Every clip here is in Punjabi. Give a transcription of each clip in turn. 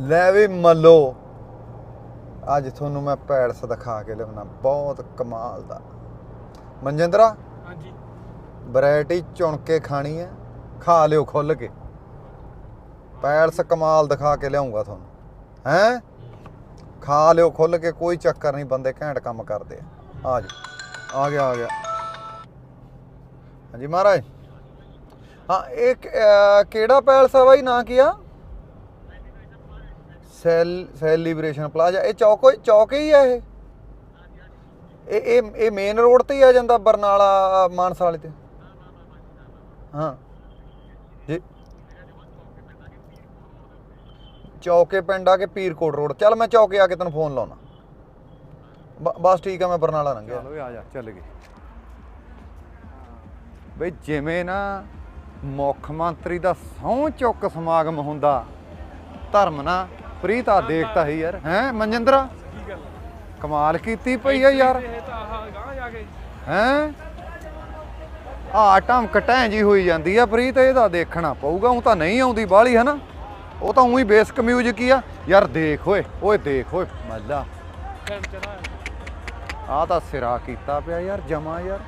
ਲੈ ਵੀ ਮੱਲੋ। ਅੱਜ ਤੁਹਾਨੂੰ ਮੈਂ ਪੈਲਸ ਦਿਖਾ ਕੇ ਲਿਆਉਣਾ ਬਹੁਤ ਕਮਾਲ ਦਾ। ਮਨਜਿੰਦਰਾ ਹਾਂਜੀ। ਵੈਰਾਈਟੀ ਚੁਣ ਕੇ ਖਾਣੀ ਹੈ ਖਾ ਲਿਓ ਖੁੱਲ ਕੇ। ਪੈਲਸ ਕਮਾਲ ਦਿਖਾ ਕੇ ਲਿਆਉਂਗਾ ਤੁਹਾਨੂੰ ਹੈ? ਖਾ ਲਿਓ ਖੁੱਲ ਕੇ ਕੋਈ ਚੱਕਰ ਨਹੀਂ ਬੰਦੇ ਘੈਂਟ ਕੰਮ ਕਰਦੇ ਆ। ਆ ਜਾ ਆ ਗਿਆ ਆ ਗਿਆ। ਹਾਂਜੀ ਮਹਾਰਾਜ। ਹਾਂ ਇਹ ਕਿਹੜਾ ਪੈਲਸ ਆ ਬਾਈ ਨਾਂ ਕੀ ਆ? ਸੈਲ ਸੈਲੀਬ੍ਰੇਸ਼ਨ ਪਲਾਜ਼ਾ, ਇਹ ਚੌਕ ਚੌਕ ਹੀ ਆ ਇਹ। ਇਹ ਇਹ ਇਹ ਮੇਨ ਰੋਡ ਤੇ ਹੀ ਆ ਜਾਂਦਾ ਬਰਨਾਲਾ, ਮਾਨਸਾ ਵਾਲੇ ਤੇ। ਹਾਂ। ਜੀ ਚੌਕੇ ਪਿੰਡ ਆ ਕੇ ਪੀਰਕੋਟ ਰੋਡ ਚੱਲ ਮੈਂ ਚੌਕੇ ਆ ਕੇ ਤੈਨੂੰ ਫੋਨ ਲਾਉਣਾ ਬ- ਬਸ ਠੀਕ ਆ, ਮੈਂ ਬਰਨਾਲਾ ਲੰਘਿਆ ਚਲੋ ਆ ਜਾ, ਚੱਲ ਗਏ। ਬਈ ਜਿਵੇਂ ਨਾ ਮੁੱਖ ਮੰਤਰੀ ਦਾ ਸਹੁੰ ਚੁੱਕ ਸਮਾਗਮ ਹੁੰਦਾ, ਧਰਮ ਨਾ ਪ੍ਰੀਤਾ ਦੇਖਤਾ ਹੀ ਯਾਰ। ਹੈ ਮਨਜਿੰਦਰਾ? ਕਮਾਲ ਕੀਤੀ ਪਈ ਆ ਯਾਰ। ਇਹ ਤਾਂ ਆਹ ਗਾਂ ਜਾ ਕੇ ਹੈਂ ਆ ਟਮਕ ਟੈਂ ਜੀ ਹੋਈ ਜਾਂਦੀ ਆ ਪ੍ਰੀਤ ਇਹਦਾ ਦੇਖਣਾ ਪਊਗਾ। ਉਹ ਤਾਂ ਨਹੀਂ ਆਉਂਦੀ ਬਾਹਲੀ ਹਨਾ? ਉਹ ਤਾਂ ਉਹੀ ਬੇਸਿਕ ਮਿਊਜ਼ਿਕ ਹੀ ਆ। ਯਾਰ ਦੇਖ ਓਏ ਓਏ ਦੇਖ ਓਏ ਮੱਲਾ। ਆ ਤਾਂ ਸਿਰਾ ਕੀਤਾ ਪਿਆ ਯਾਰ ਜਮਾ ਯਾਰ।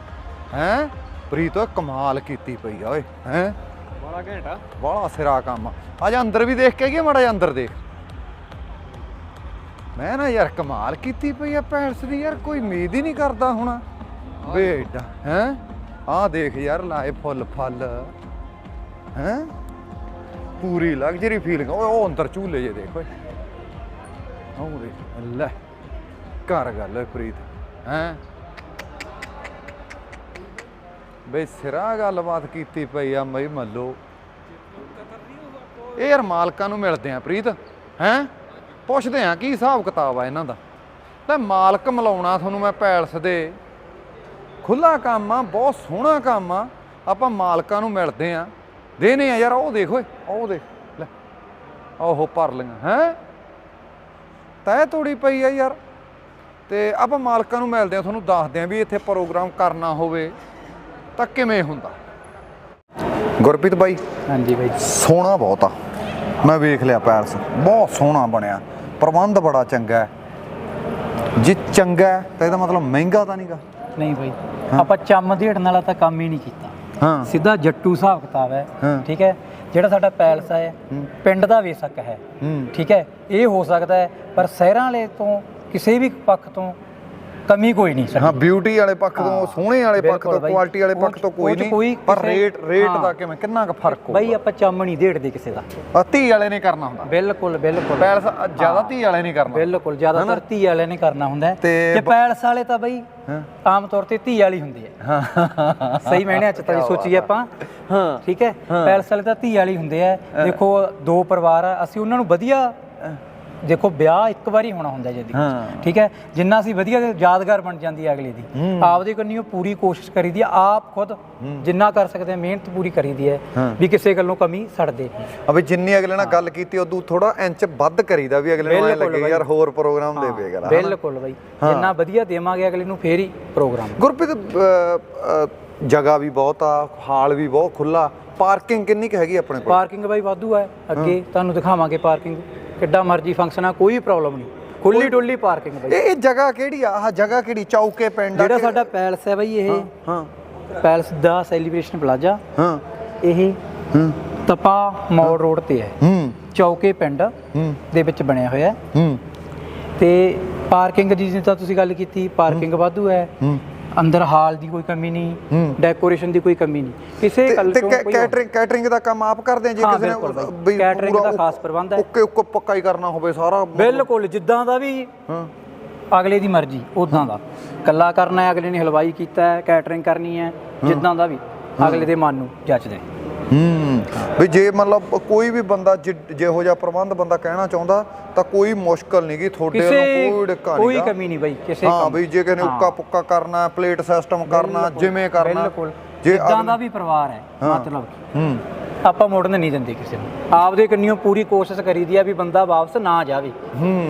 ਹੈਂ? ਪ੍ਰੀਤ ਓਏ ਕਮਾਲ ਕੀਤੀ ਪਈ ਆ ਓਏ। ਹੈਂ? ਬੜਾ ਘੰਟਾ ਬਾਹਲਾ ਸਿਰਾ ਕੰਮ ਆ। ਆ ਜਾ ਅੰਦਰ ਵੀ ਦੇਖ ਕੇ ਗਿਆ ਮਾੜਾ ਜਿਹਾ ਅੰਦਰ ਦੇਖ। ਮੈਂ ਨਾ ਯਾਰ ਕਮਾਲ ਕੀਤੀ ਪਈ ਆ ਪੈਲਸ ਦੀ ਯਾਰ ਕੋਈ ਉਮੀਦ ਹੀ ਨਹੀਂ ਕਰਦਾ ਹੁਣ। ਬੇਟਾ ਹੈ? ਆ ਦੇਖ ਯਾਰ ਲਾਏ ਫੁੱਲ ਫਲ। ਹੈ? ਪੂਰੀ ਲਗਜ਼ਰੀ ਫੀਲਿੰਗ ਓਏ ਉਹ ਅੰਦਰ ਝੂਲੇ ਜੇ ਦੇਖ ਓਏ। ਦੇਖ ਲੈ ਘਰ ਗੱਲ ਓਏ ਪ੍ਰੀਤ ਹੈ? ਬੇ ਸਿਰਾ ਗੱਲਬਾਤ ਕੀਤੀ ਪਈ ਆ ਮਈ ਮੱਲੋ। ਇਹ ਯਾਰ ਮਾਲਕਾਂ ਨੂੰ ਮਿਲਦੇ ਆ ਪ੍ਰੀਤ ਹੈਂ? ਪੁੱਛਦੇ ਆ ਕੀ ਹਿਸਾਬ ਕਿਤਾਬ ਆ ਇਹਨਾਂ ਦਾ? ਤੇ ਮਾਲਕ ਮਿਲਾਉਣਾ ਤੁਹਾਨੂੰ ਮੈਂ ਪੈਲਸ ਦੇ। ਖੁੱਲਾ ਕੰਮ ਆ ਬਹੁਤ ਸੋਹਣਾ ਕੰਮ ਆ। ਆਪਾਂ ਮਾਲਕਾਂ ਨੂੰ ਮਿਲਦੇ ਆ। ਦੇਨੇ ਆ ਯਾਰ ਉਹ ਦੇਖ ਓਏ ਉਹ ਦੇਖ ਲੈ। ਉਹ ਭਰ ਲਈਆਂ ਹੈ? ਤੈ ਤੋੜੀ ਪਈ ਆ ਯਾਰ। ਤੇ ਆਪਾਂ ਮਾਲਕਾਂ ਨੂੰ ਮਿਲਦੇ ਆ ਤੁਹਾਨੂੰ ਦੱਸਦੇ ਆ ਵੀ ਇੱਥੇ ਪ੍ਰੋਗਰਾਮ ਕਰਨਾ ਹੋਵੇ ਤਾਂ ਕਿਵੇਂ ਹੁੰਦਾ? ਗੁਰਪ੍ਰੀਤ ਬਾਈ ਹਾਂਜੀ ਬਾਈ। ਸੋਹਣਾ ਬਹੁਤ ਆ। ਮੈਂ ਵੇਖ ਲਿਆ ਪੈਲਸ ਬਹੁਤ ਸੋਹਣਾ ਬਣਿਆ। ਪ੍ਰਬੰਧ ਬੜਾ ਚੰਗਾ ਹੈ। ਜੇ ਚੰਗਾ ਹੈ ਤਾਂ ਇਹਦਾ ਮਤਲਬ ਮਹਿੰਗਾ ਤਾਂ ਨਹੀਂਗਾ। ਨਹੀਂ ਬਾਈ ਆਪਾਂ ਚੰਮ ਦੇੜਨ ਵਾਲਾ ਤਾਂ ਕੰਮ ਹੀ ਨਹੀਂ ਕੀਤਾ। ਹਾਂ। ਸਿੱਧਾ ਜੱਟੂ ਹਿਸਾਬ ਕਿਤਾਬ ਹੈ। ਠੀਕ ਹੈ? ਜਿਹੜਾ ਸਾਡਾ ਪੈਲਸ ਹੈ ਪਿੰਡ ਦਾ ਵੇਸਕ ਹੂੰ। ਠੀਕ ਹੈ? ਇਹ ਹੋ ਸਕਦਾ ਹੈ ਪਰ ਸ਼ਹਿਰਾਂ ਵਾਲੇ ਤੋਂ ਕਿਸੇ ਵੀ ਪੱਖ ਤੋਂ ਕਮੀ ਕੋਈ ਨਹੀਂ ਹਾਂ ਬਿਊਟੀ ਵਾਲੇ ਪੱਖ ਤੋਂ ਸੋਹਣੇ ਵਾਲੇ ਪੱਖ ਤੋਂ। ਕੁਆਲਿਟੀ ਵਾਲੇ ਪੱਖ ਤੋਂ ਕੋਈ ਨਹੀਂ ਪਰ ਰੇਟ ਰੇਟ ਦਾ। ਕਿਵੇਂ ਕਿੰਨਾ ਕੁ ਫ਼ਰਕ ਹੋਊਗਾ? ਬਾਈ ਆਪਾਂ ਚੰਮ ਨਹੀਂ ਦੇੜਦੇ ਕਿਸੇ ਦਾ। ਧੀ ਵਾਲੇ ਨੇ ਕਰਨਾ ਹੁੰਦਾ। ਬਿਲਕੁਲ ਬਿਲਕੁਲ। ਪੈਲਸ ਜ਼ਿਆਦਾ ਧੀ ਵਾਲੇ ਨਹੀਂ ਕਰਨਾ। ਬਿਲਕੁਲ ਜ਼ਿਆਦਾਤਰ ਧੀ ਵਾਲੇ ਨੇ ਕਰਨਾ ਹੁੰਦਾ। ਤੇ ਪੈਲਸ ਵਾਲੇ ਤਾਂ ਬਾਈ। ਆਮ ਤੌਰ ਤੇ ਧੀ ਵਾਲੀ ਹੁੰਦੀ ਹੈ। ਸਹੀ ਮੈਨੇ ਚ ਤਾਂ ਜੀ ਸੋਚੀਏ ਆਪਾਂ। ਹਾਂ। ਠੀਕ ਹੈ? ਪੈਲਸ ਵਾਲੇ ਤਾਂ ਧੀ ਵਾਲੀ ਹੁੰਦੇ ਆ। ਦੇਖੋ ਦੋ ਪਰਿਵਾਰ ਆ ਅਸੀਂ ਉਹਨਾਂ ਨੂੰ ਵਧੀਆ ਦੇਖੋ ਵਿਆਹ ਇੱਕ ਵਾਰੀ ਹੋਣਾ ਹੁੰਦਾ ਜਦੀ ਹਾਂ। ਠੀਕ ਹੈ? ਜਿੰਨਾ ਅਸੀਂ ਵਧੀਆ ਯਾਦਗਾਰ ਬਣ ਜਾਂਦੀ ਹੈ ਅਗਲੇ ਦੀ। ਆਪਦੀ ਕੰਨੀਓ ਪੂਰੀ ਕੋਸ਼ਿਸ਼ ਕਰੀਦੀ ਆ ਆਪ ਖੁਦ ਜਿੰਨਾ ਕਰ ਸਕਦੇ ਆ ਮਿਹਨਤ ਪੂਰੀ ਕਰੀਦੀ ਹੈ ਵੀ ਕਿਸੇ ਗੱਲੋਂ ਕਮੀ ਛੱਡਦੇ ਅਬੇ ਜਿੰਨੀ ਅਗਲੇ ਨਾਲ ਗੱਲ ਕੀਤੀ ਉਦੋਂ ਥੋੜਾ ਇੰਚ ਵੱਧ ਕਰੀਦਾ ਵੀ ਅਗਲੇ ਨੂੰ ਲੱਗੇ। ਯਾਰ ਹੋਰ ਪ੍ਰੋਗਰਾਮ ਦੇ ਵੇਗਾ ਬਿਲਕੁਲ ਬਾਈ। ਜਿੰਨਾ ਵਧੀਆ ਦੇਵਾਂਗੇ ਅਗਲੇ ਨੂੰ ਫੇਰ ਹੀ ਪ੍ਰੋਗਰਾਮ। ਗੁਰਪ੍ਰੀਤ ਜਗ੍ਹਾ ਵੀ ਬਹੁਤ ਆ ਹਾਲ ਵੀ ਬਹੁਤ ਖੁੱਲਾ ਪਾਰਕਿੰਗ ਕਿੰਨੀ ਕੁ ਹੈਗੀ ਆਪਣੇ ਕੋਲ? ਪਾਰਕਿੰਗ ਬਾਈ ਵਾਧੂ ਹੈ। ਅੱਗੇ ਤੁਹਾਨੂੰ ਦਿਖਾਵਾਂਗੇ ਪਾਰਕਿੰਗ। ਕਿੱਡਾ ਮਰਜ਼ੀ ਫੰਕਸ਼ਨ ਆ ਕੋਈ ਪ੍ਰੋਬਲਮ ਨਹੀਂ। ਖੁੱਲੀ ਡੁੱਲੀ ਪਾਰਕਿੰਗ ਬਾਈ। ਇਹ ਇਹ ਜਗ੍ਹਾ ਕਿਹੜੀ ਆ? ਆਹ ਜਗ੍ਹਾ ਕਿਹੜੀ? ਚੌਕੇ ਪਿੰਡ ਆ ਜਿਹੜਾ ਸਾਡਾ ਪੈਲਸ ਹੈ ਬਾਈ ਇਹ ਹਾਂ ਪੈਲਸ ਦਾ ਸੈਲੀਬ੍ਰੇਸ਼ਨ ਪਲਾਜ਼ਾ ਹਾਂ। ਇਹ ਹੂੰ। ਤਪਾ ਮੋੜ ਰੋਡ ਤੇ ਹੈ। ਹੂੰ। ਚੌਕੇ ਪਿੰਡ ਹੂੰ। ਦੇ ਵਿੱਚ ਬਣਿਆ ਹੋਇਆ ਹੈ। ਹੂੰ। ਤੇ ਪਾਰਕਿੰਗ ਦੀ ਜਿੱਦਾਂ ਤੁਸੀਂ ਗੱਲ ਕੀਤੀ ਪਾਰਕਿੰਗ ਵਾਧੂ ਹੈ। ਹੂੰ। ਅੰਦਰ ਹਾਲ ਦੀ ਕੋਈ ਕਮੀ ਨਹੀਂ। ਡੈਕੋਰੇਸ਼ਨ ਦੀ ਕੋਈ ਕਮੀ ਨਹੀਂ ਕਿਸੇ ਗੱਲ ਤੇ ਕੋਈ ਕੈਟਰਿੰਗ ਕੈਟਰਿੰਗ ਦਾ ਕੰਮ ਆਪ ਕਰਦੇ ਆ ਜੇ ਕਿਸੇ ਨੇ। ਕੈਟਰਿੰਗ ਦਾ ਖਾਸ ਪ੍ਰਬੰਧ ਹੈ। ਓਕੇ ਓਕੇ ਪੱਕਾ ਹੀ ਕਰਨਾ ਹੋਵੇ ਸਾਰਾ ਬਿਲਕੁਲ ਜਿੱਦਾਂ ਦਾ ਵੀ ਹਾਂ ਅਗਲੇ ਦੀ ਮਰਜ਼ੀ ਉਦਾਂ ਦਾ ਕੱਲਾ ਕਰਨਾ ਹੈ ਅਗਲੇ ਨੇ ਹਲਵਾਈ ਕੀਤਾ ਹੈ ਕੈਟਰਿੰਗ ਕਰਨੀ ਹੈ ਜਿੱਦਾਂ ਦਾ ਵੀ ਅਗਲੇ ਦੇ ਮਨ ਨੂੰ ਜੱਜਦੇ ਹੂੰ। ਵੀ ਜੇ ਮਤਲਬ ਕੋਈ ਵੀ ਬੰਦਾ ਜਿਹੋ ਜਿਹਾ ਪ੍ਰਬੰਧ ਬੰਦਾ ਕਹਿਣਾ ਚਾਹੁੰਦਾ ਤਾਂ ਕੋਈ ਮੁਸ਼ਕਲ ਨਹੀਂ ਗੀ ਤੁਹਾਡੇ ਵੱਲੋਂ ਕੋਈ ਡਿੱਕਾ ਕੋਈ ਨਹੀਂਗਾ ਕਮੀ ਨਹੀਂ ਬਾਈ ਕਿਸੇ ਹਾਂ ਵੀ ਜੇ ਨੇ ਹਾਂ। ਉੱਕਾ ਪੁੱਕਾ ਕਰਨਾ ਪਲੇਟ ਸਿਸਟਮ ਕਰਨਾ ਜਿਵੇਂ ਕਰਨਾ ਬਿਲਕੁਲ। ਜੇ ਦਾ ਵੀ ਪਰਿਵਾਰ ਹਾਂ। ਮਤਲਬ ਹੂੰ। ਆਪਾਂ ਮੁੜਨ ਨਹੀਂ ਦਿੰਦੇ ਕਿਸੇ ਨੂੰ। ਆਪਦੇ ਕੰਨਿਓ ਪੂਰੀ ਕੋਸ਼ਿਸ਼ ਕਰੀਦੀ ਆ ਵੀ ਬੰਦਾ ਵਾਪਸ ਨਾ ਜਾਵੇ।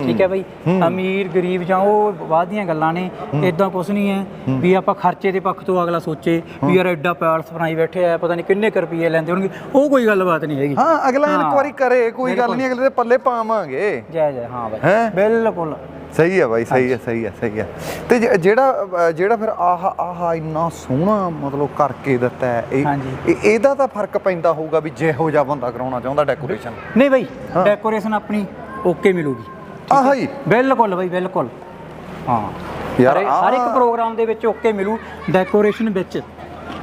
ਠੀਕ ਹੈ ਬਈ? ਅਮੀਰ ਗਰੀਬ ਜਾਂ ਉਹ ਬਾਅਦ ਦੀਆਂ ਗੱਲਾਂ ਨੇ ਇਦਾਂ ਕੁਝ ਨਹੀਂ ਹੈ ਵੀ ਆਪਾਂ ਖਰਚੇ ਦੇ ਪੱਖ ਤੋਂ ਅਗਲਾ ਸੋਚੇ ਵੀ ਯਾਰ ਐਡਾ ਪੈਲਸ ਬਣਾਈ ਬੈਠੇ ਆ ਪਤਾ ਨਹੀਂ ਕਿੰਨੇ ਕੁ ਰੁਪਏ ਲੈਂਦੇ ਹੋਣਗੇ। ਉਹ ਕੋਈ ਗੱਲਬਾਤ ਨਹੀਂ ਹੈਗੀ। ਹਾਂ ਅਗਲਾ। ਇਨਕੁਆਰੀ ਕਰੇ ਕੋਈ ਗੱਲ ਨਹੀਂ ਅਗਲੇ ਦੇ ਪੱਲੇ ਪਾਵਾਂਗੇ। ਜੈ ਜੈ ਹਾਂ ਬਾਈ? ਬਿਲਕੁਲ। ਸਹੀ ਹੈ ਬਾਈ ਸਹੀ ਹੈ ਸਹੀ ਹੈ ਸਹੀ ਹੈ ਤੇ ਜ- ਜਿਹੜਾ ਜਿਹੜਾ ਫਿਰ ਆਹ ਆਹ ਇੰਨਾ ਸੋਹਣਾ ਮਤਲਬ ਕਰਕੇ ਦਿੱਤਾ ਹੈ ਇਹ ਹਾਂਜੀ। ਇਹ- ਇਹਦਾ ਤਾਂ ਫ਼ਰਕ ਪੈਂਦਾ ਹੋਊਗਾ ਵੀ ਜਿਹੋ ਜਿਹਾ ਬੰਦਾ ਕਰਾਉਣਾ ਚਾਹੁੰਦਾ ਡੈਕੋਰੇਸ਼ਨ ਨਹੀਂ ਬਈ ਡੈਕੋਰੇਸ਼ਨ ਆਪਣੀ ਓਕੇ ਮਿਲੂਗੀ। ਆਹ ਹੀ? ਬਿਲਕੁਲ ਬਈ ਬਿਲਕੁਲ। ਹਾਂ। ਯਾਰ, ਹਰ- ਹਰ ਇੱਕ ਆਹ- ਪ੍ਰੋਗਰਾਮ ਦੇ ਵਿੱਚ ਓਕੇ ਮਿਲੂ ਡੈਕੋਰੇਸ਼ਨ ਵਿੱਚ।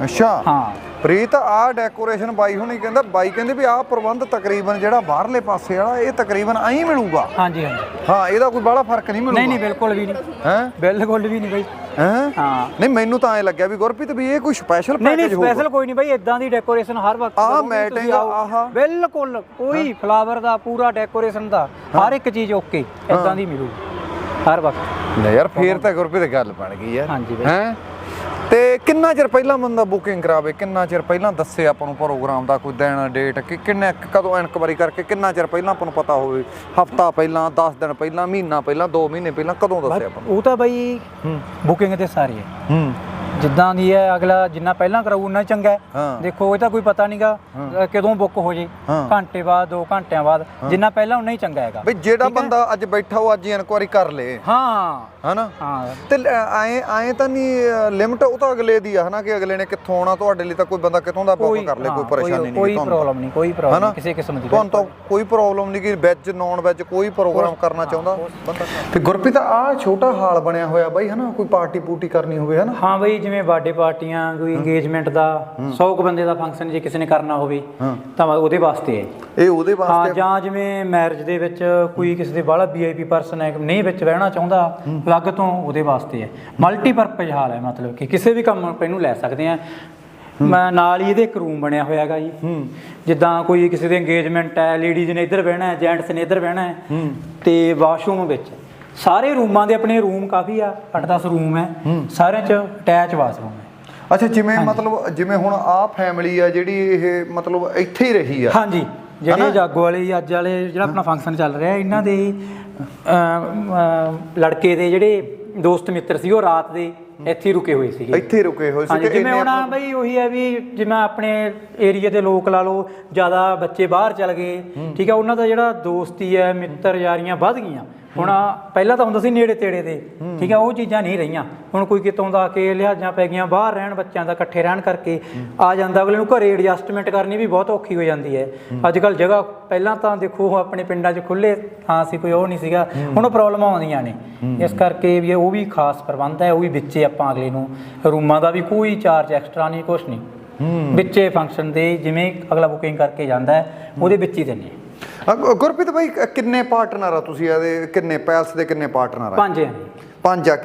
ਅੱਛਾ। ਹਾਂ। ਪ੍ਰੀਤ ਆਹ ਡੈਕੋਰੇਸ਼ਨ ਬਾਈ ਹੁਣੀ ਕਹਿੰਦਾ ਬਾਈ ਕਹਿੰਦੇ ਵੀ ਆਹ ਪ੍ਰਬੰਧ ਤਕਰੀਬਨ ਜਿਹੜਾ ਬਾਹਰਲੇ ਪਾਸੇ ਵਾਲਾ ਇਹ ਤਕਰੀਬਨ ਐਂ ਮਿਲੂਗਾ। ਹਾਂਜੀ ਹਾਂਜੀ। ਹਾਂ ਇਹਦਾ ਕੋਈ ਬੜਾ ਫ਼ਰਕ ਨਹੀਂ ਮਿਲੂਗਾ। ਨਹੀਂ ਨਹੀਂ ਬਿਲਕੁਲ ਵੀ ਨਹੀਂ। ਹੈ? ਬਿਲਕੁਲ ਵੀ ਨਹੀਂ ਬਈ। ਹੈ? ਹਾਂ। ਨਹੀਂ ਮੈਨੂੰ ਤਾਂ ਐ ਲੱਗਿਆ ਵੀ ਗੁਰਪ੍ਰੀਤ ਵੀ ਇਹ ਕੋਈ ਸਪੈਸ਼ਲ ਨਹੀਂ ਨਹੀਂ ਪੈਕੇਜ ਹੋਊਗਾ। ਸਪੈਸ਼ਲ ਕੋਈ ਨਹੀਂ ਬਈ ਇਦਾਂ ਦੀ ਡੈਕੋਰੇਸ਼ਨ ਹਰ ਵਕਤ ਕਰੋਗੇ ਮੈਟਿੰਗ। ਆਹ। ਬਿਲਕੁਲ ਕੋਈ ਫਲਾਵਰ ਦਾ ਪੂਰਾ ਡੈਕੋਰੇਸ਼ਨ ਦਾ ਹਰ ਇੱਕ ਚੀਜ਼ ਓਕੇ ਇਦਾਂ ਦੀ ਮਿਲੂ। ਹਰ ਵਕਤ। ਲੈ ਯਾਰ ਫੇਰ ਤਾਂ ਗੁਰਪ੍ਰੀਤ ਗੱਲ ਬਣ ਗਈ ਯਾਰ। ਹਾਂਜੀ ਬਈ। ਹੈ? ਕਿੰਨਾ ਚਿਰ ਪਹਿਲਾਂ ਬੰਦਾ ਬੁਕਿੰਗ ਕਰਾਵੇ? ਕਿੰਨਾ ਚਿਰ ਪਹਿਲਾਂ ਦੱਸੇ ਆਪਾਂ ਨੂੰ ਪ੍ਰੋਗਰਾਮ ਦਾ ਕੋਈ ਦਿਨ ਡੇਟ ਕਿ ਕਿੰਨੇ ਕਦੋਂ ਇਨਕੁਆਰੀ ਕਰਕੇ ਕਿੰਨਾ ਚਿਰ ਪਹਿਲਾਂ ਆਪਾਂ ਨੂੰ ਪਤਾ ਹੋਵੇ? ਹਫਤਾ ਪਹਿਲਾਂ 10 ਦਿਨ ਪਹਿਲਾਂ ਮਹੀਨਾ ਪਹਿਲਾਂ 2 ਮਹੀਨੇ ਪਹਿਲਾਂ ਕਦੋਂ ਦੱਸੇ ਆਪਾਂ ਉਹ ਤਾਂ ਬਈ ਬੁਕਿੰਗ ਤੇ ਸਾਰੀ ਹੈ। ਹੂੰ। ਜਿੱਦਾਂ ਦੀ ਹੈ ਅਗਲਾ ਜਿੰਨਾ ਪਹਿਲਾਂ ਕਰਾਊ ਉਨਾ ਚੰਗਾ ਹੈ। ਦੇਖੋ ਇਹ ਤਾਂ ਕੋਈ ਪਤਾ ਨਹੀਂਗਾ ਕਦੋਂ ਬੁੱਕ ਹੋ ਜੇ। ਘੰਟੇ ਬਾਅਦ 2 ਘੰਟਿਆਂ ਬਾਅਦ ਜਿੰਨਾ ਪਹਿਲਾਂ ਉਨਾ ਹੀ ਚੰਗਾ ਹੈਗਾ। ਵੀ ਜਿਹੜਾ ਬੰਦਾ ਅੱਜ ਬੈਠਾ ਉਹ ਅੱਜ ਇਨਕੁਆਰੀ ਕਰ ਲੇ। ਹਾਂ। ਹਨਾ? ਹਾਂ। ਤੇ ਐ ਐ ਤਾਂ ਨਹੀਂ ਲਿਮਟ ਉਹ ਤਾਂ ਅਗਲੇ ਦੀ ਆ ਹਨਾ ਕਿ ਅਗਲੇ ਨੇ ਕਿੱਥੋਂ ਆਉਣਾ ਤੁਹਾਡੇ ਲਈ ਤਾਂ ਕੋਈ ਬੰਦਾ ਕਿੱਥੋਂ ਦਾ ਬੁੱਕ ਕਰ ਲੇ ਕੋਈ ਪਰੇਸ਼ਾਨੀ ਨਹੀਂ ਕੋਈ ਪ੍ਰੋਬਲਮ ਨਹੀਂ ਕੋਈ ਪ੍ਰੋਬਲਮ? ਨਹੀਂ ਕਿਸੇ ਕਿਸਮ ਦੀ ਤੁਹਾਨੂੰ ਤਾਂ ਕੋਈ ਪ੍ਰੋਬਲਮ ਨਹੀਂ ਕਿ ਵੈਜ ਨਾਨ ਵੈਜ ਕੋਈ ਪ੍ਰੋਗਰਾਮ ਕਰਨਾ ਚਾਹੁੰਦਾ ਬੰਦਾ ਤੇ। ਗੁਰਪ੍ਰੀਤ ਆ ਛੋਟਾ ਹਾਲ ਬਣਿਆ ਹੋਇਆ ਬਾਈ ਹਨਾ ਕੋਈ ਪਾਰਟੀ ਪੂਟੀ ਕਰਨੀ ਹੋਵੇ ਹਨਾ? ਹਾਂ ਬਈ ਜਿਵੇਂ ਬਰਥਡੇ ਪਾਰਟੀਆਂ ਕੋਈ ਇੰਗੇਜਮੈਂਟ ਦਾ 100 ਕੁ ਬੰਦੇ ਦਾ ਫੰਕਸ਼ਨ ਜੇ ਕਿਸੇ ਨੇ ਕਰਨਾ ਹੋਵੇ ਤਾਂ ਉਹਦੇ ਵਾਸਤੇ ਹੈ। ਇਹ ਉਹਦੇ ਹਾਂ ਵਾਸਤੇ ਜਾਂ ਜਿਵੇਂ ਮੈਰਿਜ ਦੇ ਵਿੱਚ ਕੋਈ ਕਿਸੇ ਦੇ ਬਾਹਲਾ ਵੀਆਈਪੀ ਪਰਸਨ ਹੈ ਨਹੀਂ ਵਿੱਚ ਰਹਿਣਾ ਚਾਹੁੰਦਾ ਅਲੱਗ ਤੋਂ ਉਹਦੇ ਵਾਸਤੇ ਹੈ। ਮਲਟੀਪਰਪਸ ਹਾਲ ਹੈ ਮਤਲਬ ਕਿ ਕਿਸੇ ਵੀ ਕੰਮ ਨੂੰ ਇਹਨੂੰ ਲੈ ਸਕਦੇ ਆ ਮੈਂ ਨਾਲ ਹੀ ਇਹਦੇ ਇੱਕ ਰੂਮ ਬਣਿਆ ਹੋਇਆ ਹੈਗਾ ਜੀ। ਜਿੱਦਾਂ ਕੋਈ ਕਿਸੇ ਦੇ ਇੰਗੇਜਮੈਂਟ ਹੈ ਲੇਡੀਜ਼ ਨੇ ਇੱਧਰ ਬਹਿਣਾ ਹੈ ਜੈਂਟਸ ਨੇ ਇੱਧਰ ਬਹਿਣਾ ਹੈ ਤੇ ਵਾਸ਼ਰੂਮ ਵਿੱਚ। ਸਾਰੇ ਰੂਮਾਂ ਦੇ ਆਪਣੇ ਰੂਮ ਕਾਫੀ ਆ 8-10 ਰੂਮ ਹੈ। ਸਾਰਿਆਂ 'ਚ ਅਟੈਚ ਵਾਸ਼ਰੂਮ ਹੈ। ਅੱਛਾ ਜਿਵੇਂ ਮਤਲਬ ਜਿਵੇਂ ਹੁਣ ਆ ਫੈਮਿਲੀ ਆ ਜਿਹੜੀ ਇਹ ਮਤਲਬ ਇੱਥੇ ਹੀ ਰਹੀ ਆ। ਹਾਂਜੀ। ਜਿਹੜੇ ਜਾਗੋ ਵਾਲੇ ਅੱਜ ਵਾਲੇ ਜਿਹੜਾ ਆਪਣਾ ਫੰਕਸ਼ਨ ਚੱਲ ਰਿਹਾ ਇਹਨਾਂ ਦੇ ਲੜਕੇ ਦੇ ਜਿਹੜੇ ਦੋਸਤ ਮਿੱਤਰ ਸੀ ਉਹ ਰਾਤ ਦੇ ਇੱਥੇ ਰੁਕੇ ਹੋਏ ਸੀਗੇ। ਇੱਥੇ ਰੁਕੇ ਹੋਏ ਸੀ ਜਿਵੇਂ ਹੁਣ ਆ ਬਈ ਉਹੀ ਹੈ ਵੀ ਜਿਵੇਂ ਆਪਣੇ ਏਰੀਆ ਦੇ ਲੋਕ ਲਾ ਲਓ ਜ਼ਿਆਦਾ ਬੱਚੇ ਬਾਹਰ ਚਲ ਗਏ ਠੀਕ ਹੈ ਉਹਨਾਂ ਦਾ ਜਿਹੜਾ ਦੋਸਤੀ ਹੈ ਮਿੱਤਰ ਯਾਰੀਆਂ ਵੱਧ ਗਈਆਂ। ਹੁਣ ਪਹਿਲਾਂ ਤਾਂ ਹੁੰਦਾ ਸੀ ਨੇੜੇ ਤੇੜੇ ਦੇ ਠੀਕ ਹੈ ਉਹ ਚੀਜ਼ਾਂ ਨਹੀਂ ਰਹੀਆਂ। ਹੁਣ ਕੋਈ ਕਿਤੋਂ ਦਾ ਕੇ ਲਿਹਾਜ਼ਾਂ ਪੈ ਗਈਆਂ ਬਾਹਰ ਰਹਿਣ ਬੱਚਿਆਂ ਦਾ ਇਕੱਠੇ ਰਹਿਣ ਕਰਕੇ ਆ ਜਾਂਦਾ ਅਗਲੇ ਨੂੰ ਘਰੇ ਐਡਜਸਟਮੈਂਟ ਕਰਨੀ ਵੀ ਬਹੁਤ ਔਖੀ ਹੋ ਜਾਂਦੀ ਹੈ। ਅੱਜ ਕੱਲ ਜਗ੍ਹਾ ਪਹਿਲਾਂ ਤਾਂ ਦੇਖੋ ਆਪਣੇ ਪਿੰਡਾਂ 'ਚ ਖੁੱਲੇ ਥਾਂ ਸੀ ਕੋਈ ਉਹ ਨਹੀਂ ਸੀਗਾ। ਹੁਣ ਉਹ ਪ੍ਰੋਬਲਮ ਆਉਂਦੀਆਂ ਨੇ। ਇਸ ਕਰਕੇ ਵੀ ਉਹ ਵੀ ਖਾਸ ਪ੍ਰਬੰਧ ਹੈ ਉਹ ਵੀ ਵਿੱਚੇ ਆਪਾਂ ਅਗਲੇ ਨੂੰ ਰੂਮਾਂ ਦਾ ਵੀ ਕੋਈ ਚਾਰਜ ਐਕਸਟਰਾ ਨਹੀਂ ਕੁਛ ਨਹੀਂ। ਵਿੱਚੇ ਫੰਕਸ਼ਨ ਦੇ ਜਿਵੇਂ ਅਗਲਾ ਬੁਕਿੰਗ ਕਰਕੇ ਜਾਂਦਾ ਹੈ ਉਹਦੇ ਵਿੱਚ ਹੀ ਦਿੰਦੇ ਗੁਰਪ੍ਰੀਤ ਭਾਈ ਕਿੰਨੇ ਪਾਰਟਨਰ ਆ ਤੁਸੀਂ ਇਹਦੇ? ਕਿੰਨੇ ਪੈਲਸ ਦੇ ਕਿੰਨੇ ਪਾਰਟਨਰ ਆ? ਪੰਜ ਆ ਪੰਜ ਆ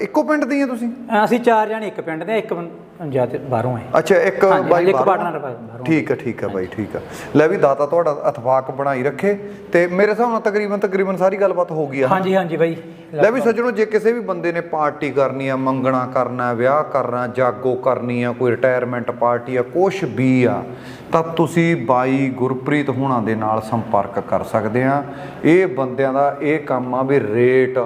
ਇੱਕੋ ਪਿੰਡ ਦੀਆਂ ਤੁਸੀਂ? ਅਸੀਂ ਚਾਰ ਜਣੇ ਇੱਕ ਪਿੰਡ ਦੇ ਇੱਕ ਜ਼ਿਆਦਾ ਬਾਹਰੋਂ ਆਏ। ਅੱਛਾ ਇੱਕ ਹਾਂਜੀ, ਬਾਈ ਇੱਕ ਬਾਹਰੋਂ? partner ਬਾਹਰੋਂ। ਠੀਕ ਹੈ ਠੀਕ ਹੈ ਬਾਈ ਠੀਕ ਹੈ ਲੈ ਵੀ ਦਾਤਾ ਤੁਹਾਡਾ ਇਤਫਾਕ ਬਣਾਈ ਰੱਖੇ ਤੇ ਮੇਰੇ ਹਿਸਾਬ ਨਾਲ ਤਕਰੀਬਨ ਤਕਰੀਬਨ ਸਾਰੀ ਗੱਲਬਾਤ ਹੋ ਗਈ ਆ ਹਾਂਜੀ ਹਾਂਜੀ ਬਾਈ। ਲੈ ਵੀ ਸੱਜਣੋ ਜੇ ਕਿਸੇ ਵੀ ਬੰਦੇ ਨੇ ਪਾਰਟੀ ਕਰਨੀ ਆ ਮੰਗਣਾ ਕਰਨਾ ਵਿਆਹ ਕਰਨਾ ਜਾਗੋ ਕਰਨੀ ਆ ਕੋਈ ਰਿਟਾਇਰਮੈਂਟ ਪਾਰਟੀ ਆ ਕੁਛ ਵੀ ਆ ਤਾਂ ਤੁਸੀਂ ਬਾਈ ਗੁਰਪ੍ਰੀਤ ਹੋਣਾ ਦੇ ਨਾਲ ਸੰਪਰਕ ਕਰ ਸਕਦੇ ਆ। ਇਹ ਬੰਦਿਆਂ ਦਾ ਇਹ ਕੰਮ ਆ ਵੀ ਰੇਟ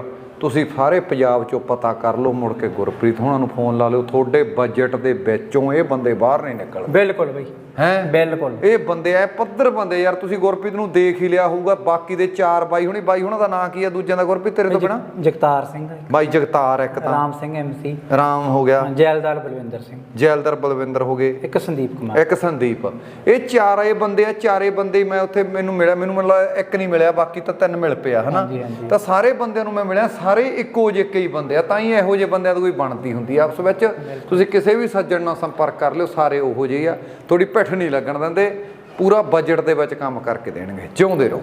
ਤੁਸੀਂ ਸਾਰੇ ਪੰਜਾਬ ਚੋਂ ਪਤਾ ਕਰ ਲਓ ਮੁੜ ਕੇ ਗੁਰਪ੍ਰੀਤ ਹੋਣਾ ਨੂੰ ਫੋਨ ਲਾ ਲਿਓ। ਤੁਹਾਡੇ ਬਜਟ ਦੇ ਵਿੱਚੋਂ ਇਹ ਬੰਦੇ ਬਾਹਰ ਨਹੀਂ ਨਿਕਲਦੇ। ਬਿਲਕੁਲ ਬਾਈ। ਹੈ? ਬਿਲਕੁਲ। ਇਹ ਬੰਦੇ ਐ ਪੱਧਰ ਬੰਦੇ ਯਾਰ ਤੁਸੀਂ ਗੁਰਪ੍ਰੀਤ ਨੂੰ ਦੇਖ ਹੀ ਲਿਆ ਹੋਊਗਾ ਬਾਕੀ ਦੇ ਚਾਰ ਬਾਈ ਹੁਣੀ ਬਾਈ ਹੁਣਾਂ ਦਾ ਨਾਂ ਕੀ ਆ ਦੂਜਿਆਂ ਦਾ ਗੁਰਪ੍ਰੀਤ ਤੇਰੇ ਤੋਂ ਬਿਨਾ? ਜਗਤਾਰ ਸਿੰਘ ਬਾਈ ਜਗਤਾਰ ਇੱਕ ਤਾਂ। ਰਾਮ ਸਿੰਘ ਐਮਸੀ ਰਾਮ ਹੋ ਗਿਆ। ਜੈਲਦਾਰ ਬਲਵਿੰਦਰ ਸਿੰਘ। ਜੈਲਦਰ ਬਲਵਿੰਦਰ ਹੋ ਗਏ। ਇੱਕ ਸੰਦੀਪ ਕੁਮਾਰ। ਇੱਕ ਸੰਦੀਪ। ਇਹ ਚਾਰੇ ਬੰਦੇ ਆ ਚਾਰੇ ਬੰਦੇ ਮੈਂ ਉੱਥੇ ਮੈਨੂੰ ਮਿਲਿਆ ਮੈਨੂੰ ਮਤਲਬ ਇੱਕ ਨਹੀਂ ਮਿਲਿਆ ਬਾਕੀ ਤਾਂ ਤਿੰਨ ਮਿਲ ਪਿਆ ਹਨਾ। ਤਾਂ ਸਾਰੇ ਬੰਦਿਆਂ ਨੂੰ ਮੈਂ ਮਿਲਿਆ ਸਾਰੇ ਇੱਕੋ ਜਿਹੇ ਹੀ ਬੰਦੇ ਆ ਤਾਂ ਹੀ ਇਹੋ ਜਿਹੇ ਬੰਦਿਆਂ ਦੀ ਕੋਈ ਬਣਦੀ ਹੁੰਦੀ ਆ। ਆਪਸ ਵਿੱਚ ਤੁਸੀਂ ਕਿਸੇ ਵੀ ਸੱਜਣ ਨਾਲ ਸੰਪਰਕ ਕਰ ਲਿਓ ਸਾਰੇ ਉਹੋ ਜਿਹੇ ਆ। ਥੋੜੀ ਪਿੱਠ ਨਹੀਂ ਲੱਗਣ ਦਿੰਦੇ ਪੂਰਾ ਬਜਟ ਦੇ ਵਿੱਚ ਕੰਮ ਕਰਕੇ ਦੇਣਗੇ ਜਿਉਂਦੇ ਰਹੋ।